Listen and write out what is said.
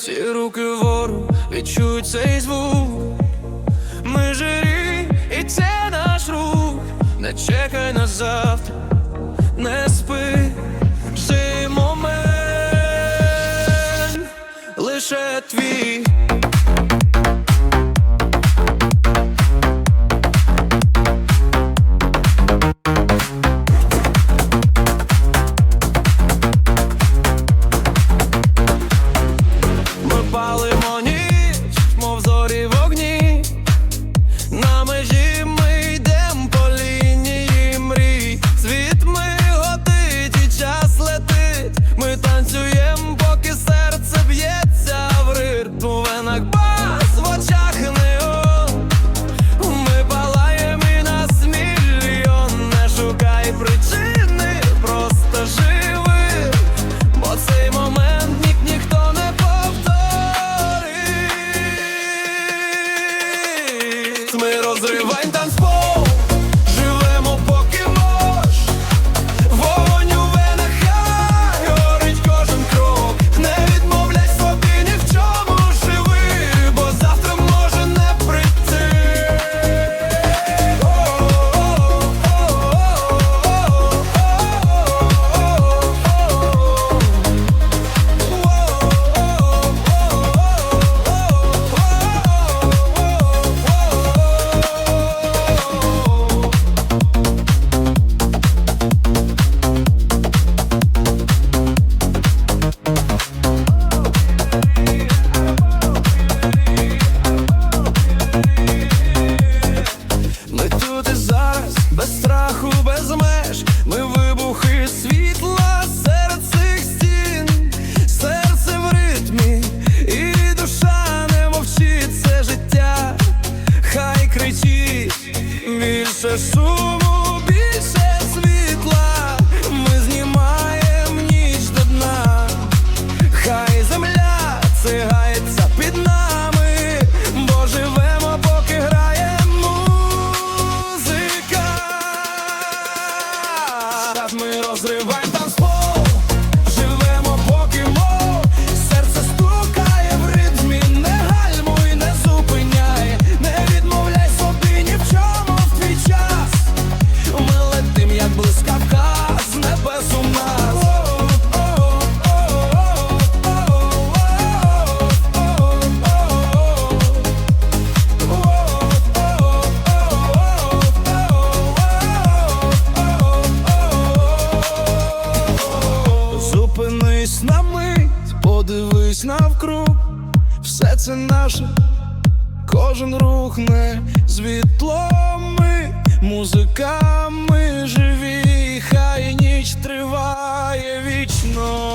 всі руки вору відчують цей звук. Ми жирі, і це наш рух. Не чекай на завтра, не спи цей момент лише твій. суму, більше світла, ми знімаєм ніч до дна, хай земля цигається під нами, бо живемо, поки грає музика. Ми розриваємо серце наше, кожен рухне світломи, музиками живі, хай ніч триває вічно.